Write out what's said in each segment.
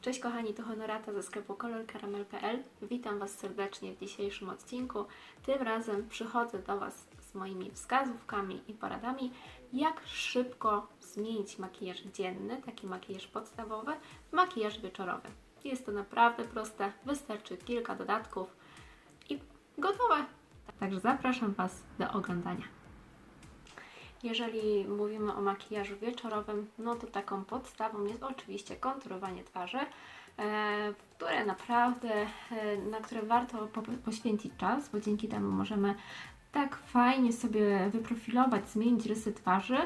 Cześć kochani, to Honorata ze sklepu kolorkaramel.pl. Witam Was serdecznie w dzisiejszym odcinku. Tym razem przychodzę do Was z moimi wskazówkami i poradami, jak szybko zmienić makijaż dzienny, taki makijaż podstawowy, w makijaż wieczorowy. Jest to naprawdę proste, wystarczy kilka dodatków i gotowe. Także zapraszam Was do oglądania. Jeżeli mówimy o makijażu wieczorowym, no to taką podstawą jest oczywiście konturowanie twarzy, e, które naprawdę, e, na które warto po, poświęcić czas, bo dzięki temu możemy tak fajnie sobie wyprofilować, zmienić rysy twarzy,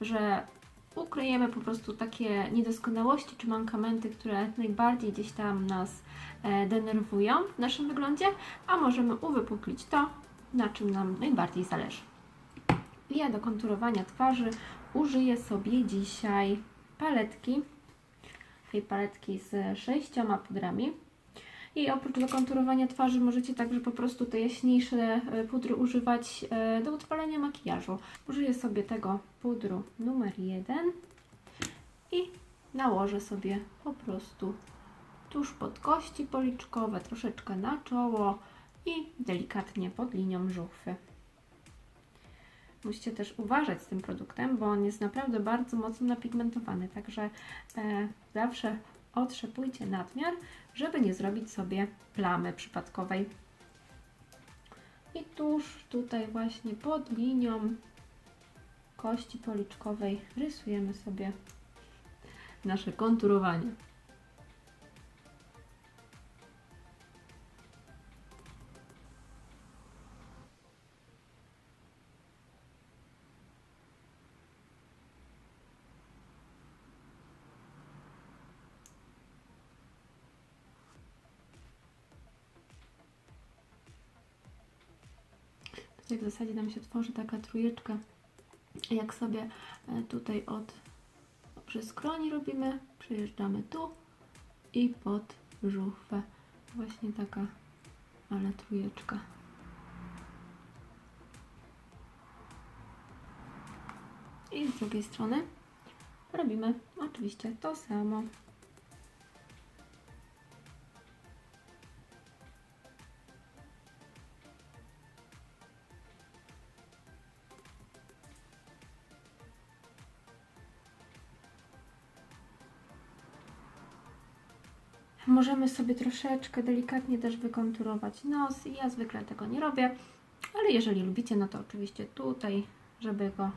że ukryjemy po prostu takie niedoskonałości czy mankamenty, które najbardziej gdzieś tam nas e, denerwują w naszym wyglądzie, a możemy uwypuklić to, na czym nam najbardziej zależy. Ja do konturowania twarzy użyję sobie dzisiaj paletki, tej paletki z sześcioma pudrami. I oprócz do konturowania twarzy możecie także po prostu te jaśniejsze e, pudry używać e, do utrwalenia makijażu. Użyję sobie tego pudru numer jeden i nałożę sobie po prostu tuż pod kości policzkowe, troszeczkę na czoło i delikatnie pod linią żuchwy. Musicie też uważać z tym produktem, bo on jest naprawdę bardzo mocno napigmentowany, także e, zawsze otrzepujcie nadmiar, żeby nie zrobić sobie plamy przypadkowej. I tuż tutaj właśnie pod linią kości policzkowej rysujemy sobie nasze konturowanie. W zasadzie nam się tworzy taka trójeczka. Jak sobie e, tutaj od przy skroni robimy, przejeżdżamy tu i pod żuchwę. Właśnie taka, ale trójeczka. I z drugiej strony robimy oczywiście to samo. Możemy sobie troszeczkę delikatnie też wykonturować nos. Ja zwykle tego nie robię, ale jeżeli lubicie, no to oczywiście tutaj, żeby go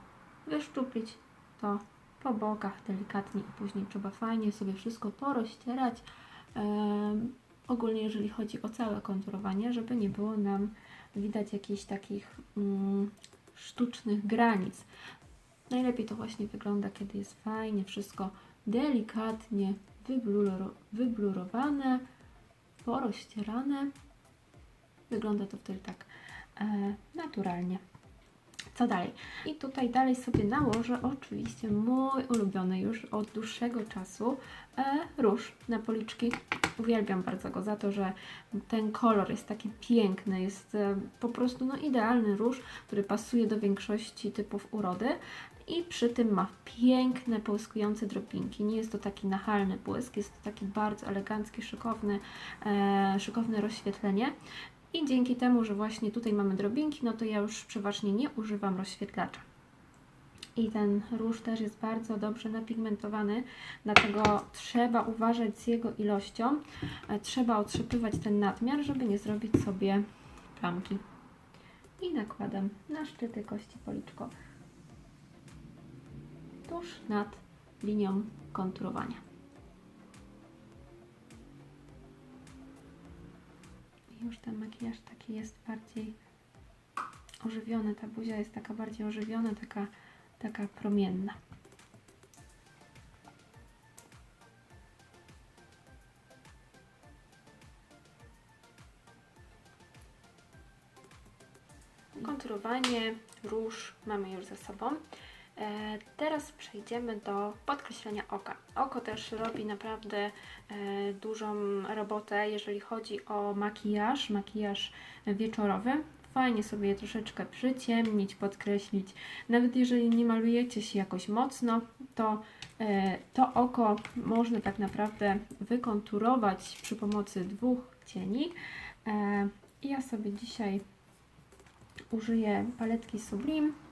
wyszczuplić, to po bokach delikatnie i później trzeba fajnie sobie wszystko porozcierać. Em, ogólnie jeżeli chodzi o całe konturowanie, żeby nie było nam widać jakichś takich mm, sztucznych granic. Najlepiej to właśnie wygląda, kiedy jest fajnie wszystko delikatnie wybluro, wyblurowane, porozcierane. Wygląda to wtedy tak e, naturalnie. Co dalej? I tutaj dalej sobie nałożę oczywiście mój ulubiony już od dłuższego czasu e, róż na policzki. Uwielbiam bardzo go za to, że ten kolor jest taki piękny, jest e, po prostu no, idealny róż, który pasuje do większości typów urody i przy tym ma piękne, połyskujące drobinki. Nie jest to taki nachalny błysk, jest to taki bardzo elegancki, szykowny, e, szykowne rozświetlenie. I dzięki temu, że właśnie tutaj mamy drobinki, no to ja już przeważnie nie używam rozświetlacza. I ten róż też jest bardzo dobrze napigmentowany, dlatego trzeba uważać z jego ilością. E, Trzeba otrzepywać ten nadmiar, żeby nie zrobić sobie plamki. I nakładam na szczyty kości policzkowych tuż nad linią konturowania. Już ten makijaż taki jest bardziej ożywiony, ta buzia jest taka bardziej ożywiona, taka, taka promienna. Konturowanie, róż mamy już za sobą. E, Teraz przejdziemy do podkreślenia oka. Oko też robi naprawdę e, dużą robotę, jeżeli chodzi o makijaż, makijaż wieczorowy. fajnie sobie je troszeczkę przyciemnić, podkreślić. Nawet jeżeli nie malujecie się jakoś mocno, to e, to oko można tak naprawdę wykonturować przy pomocy dwóch cieni. Ja sobie dzisiaj użyję paletki Sublime.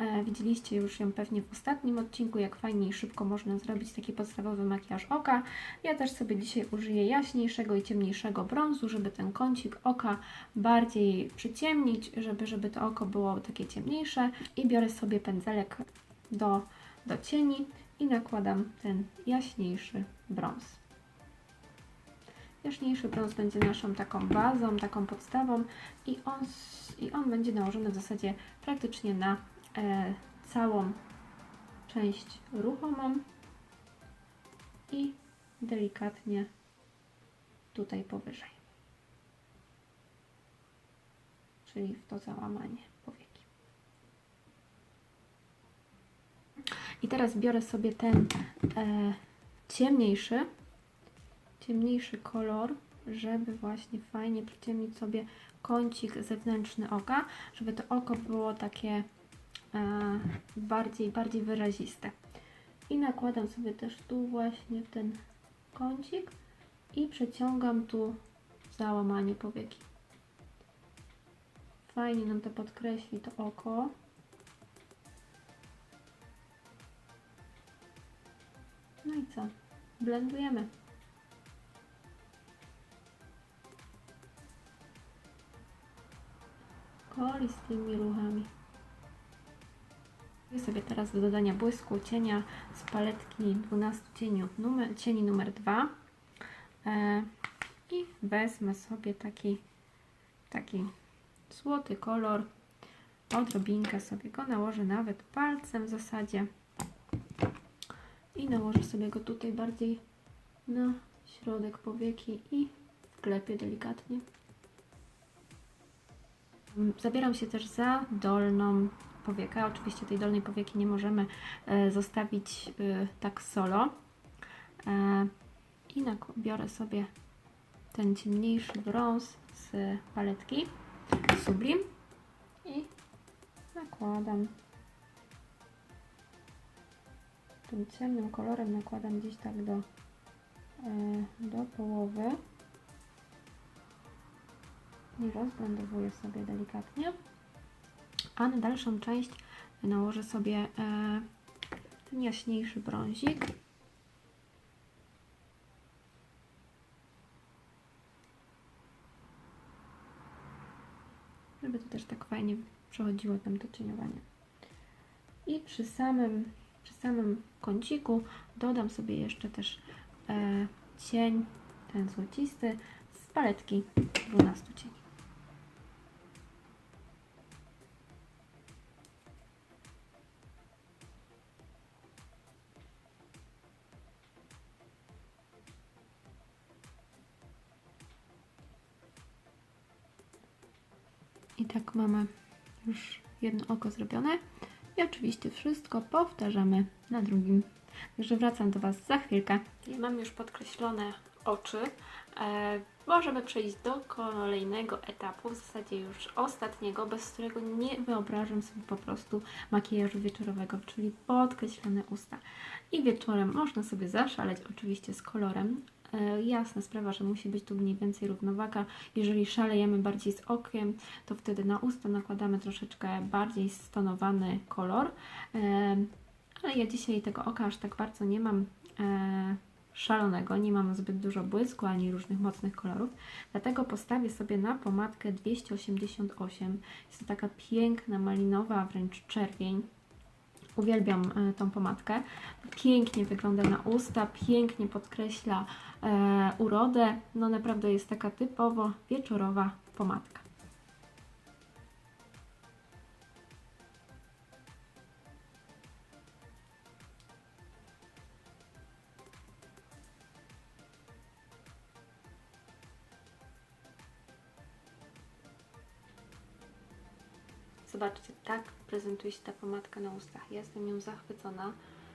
E, Widzieliście już ją pewnie w ostatnim odcinku, jak fajnie i szybko można zrobić taki podstawowy makijaż oka. Ja też sobie dzisiaj użyję jaśniejszego i ciemniejszego brązu, żeby ten kącik oka bardziej przyciemnić, żeby, żeby to oko było takie ciemniejsze. I biorę sobie pędzelek do, do cieni i nakładam ten jaśniejszy brąz. Jaśniejszy brąz będzie naszą taką bazą, taką podstawą i on, i on będzie nałożony w zasadzie praktycznie na całą część ruchomą i delikatnie tutaj powyżej. Czyli w to załamanie powieki. I teraz biorę sobie ten e, ciemniejszy, ciemniejszy kolor, żeby właśnie fajnie przyciemnić sobie kącik zewnętrzny oka, żeby to oko było takie e, bardziej, bardziej wyraziste. I nakładam sobie też tu właśnie ten kącik i przeciągam tu załamanie powieki. Fajnie nam to podkreśli to oko. No i co? Blendujemy. Kolistými ruchami. I sobie teraz do dodania błysku cienia z paletki 12 cieni numer, cieni numer 2 e, i wezmę sobie taki taki złoty kolor. Odrobinkę sobie go nałożę nawet palcem w zasadzie. I nałożę sobie go tutaj bardziej na środek powieki i wklepię delikatnie. Zabieram się też za dolną Oczywiście tej dolnej powieki nie możemy e, zostawić e, tak solo. E, I biorę sobie ten ciemniejszy brąz z paletki Sublime i nakładam tym ciemnym kolorem nakładam gdzieś tak do, do połowy i rozblendowuję sobie delikatnie. A na dalszą część nałożę sobie e, ten jaśniejszy brązik. Żeby to też tak fajnie przechodziło tam to cieniowanie. I przy samym, przy samym kąciku dodam sobie jeszcze też e, cień, ten złocisty, z paletki 12 cieni. Mamy już jedno oko zrobione. I oczywiście wszystko powtarzamy na drugim. Także wracam do Was za chwilkę. I mam już podkreślone oczy. E, możemy przejść do kolejnego etapu, w zasadzie już ostatniego, bez którego nie wyobrażam sobie po prostu makijażu wieczorowego, czyli podkreślone usta. I wieczorem można sobie zaszaleć oczywiście z kolorem. E, jasna sprawa, że musi być tu mniej więcej równowaga. Jeżeli szalejemy bardziej z okiem, to wtedy na usta nakładamy troszeczkę bardziej stonowany kolor. E, ale ja dzisiaj tego oka aż tak bardzo nie mam e, szalonego, nie mam zbyt dużo błysku ani różnych mocnych kolorów, dlatego postawię sobie na pomadkę 288. Jest to taka piękna, malinowa, wręcz czerwień. Uwielbiam e, tą pomadkę. Pięknie wygląda na usta, pięknie podkreśla e, urodę. No naprawdę jest taka typowo wieczorowa pomadka. Zobaczcie, tak prezentuje się ta pomadka na ustach. Ja jestem nią zachwycona.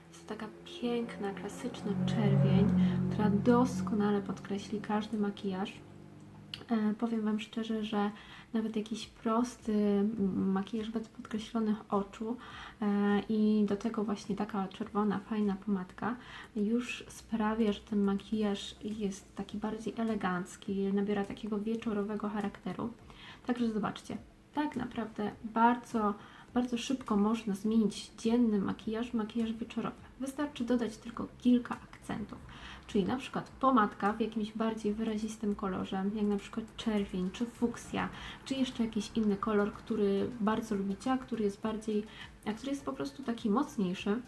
Jest to taka piękna, klasyczna czerwień, która doskonale podkreśli każdy makijaż. E, powiem Wam szczerze, że nawet jakiś prosty makijaż bez podkreślonych oczu e, i do tego właśnie taka czerwona, fajna pomadka już sprawia, że ten makijaż jest taki bardziej elegancki, nabiera takiego wieczorowego charakteru. Także zobaczcie, tak naprawdę bardzo, bardzo szybko można zmienić dzienny makijaż w makijaż wieczorowy. Wystarczy dodać tylko kilka akcentów. Czyli na przykład pomadka w jakimś bardziej wyrazistym kolorze, jak na przykład czerwień czy fuksja, czy jeszcze jakiś inny kolor, który bardzo lubicie, a który jest bardziej, a który jest po prostu taki mocniejszy.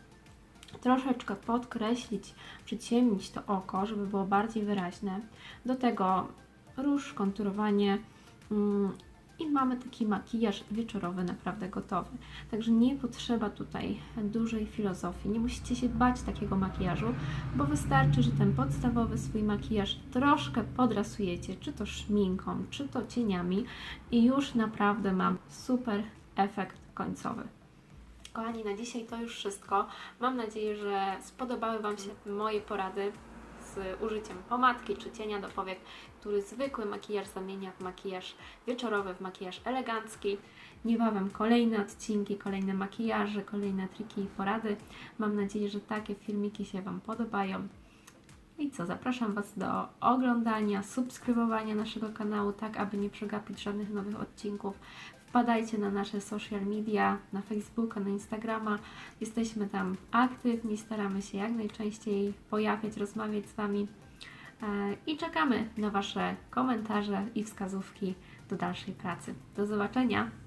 Troszeczkę podkreślić, przyciemnić to oko, żeby było bardziej wyraźne. Do tego róż, konturowanie mm, i mamy taki makijaż wieczorowy naprawdę gotowy. Także nie potrzeba tutaj dużej filozofii, nie musicie się bać takiego makijażu, bo wystarczy, że ten podstawowy swój makijaż troszkę podrasujecie, czy to szminką, czy to cieniami i już naprawdę mam super efekt końcowy. Kochani, na dzisiaj to już wszystko. Mam nadzieję, że spodobały Wam się moje porady z użyciem pomadki czy cienia do powiek, który zwykły makijaż zamienia w makijaż wieczorowy, w makijaż elegancki. Niebawem kolejne odcinki, kolejne makijaże, kolejne triki i porady. Mam nadzieję, że takie filmiki się Wam podobają. I co, zapraszam Was do oglądania, subskrybowania naszego kanału, tak aby nie przegapić żadnych nowych odcinków. Wpadajcie na nasze social media, na Facebooka, na Instagrama. Jesteśmy tam aktywni, staramy się jak najczęściej pojawiać, rozmawiać z Wami e, i czekamy na Wasze komentarze i wskazówki do dalszej pracy. Do zobaczenia!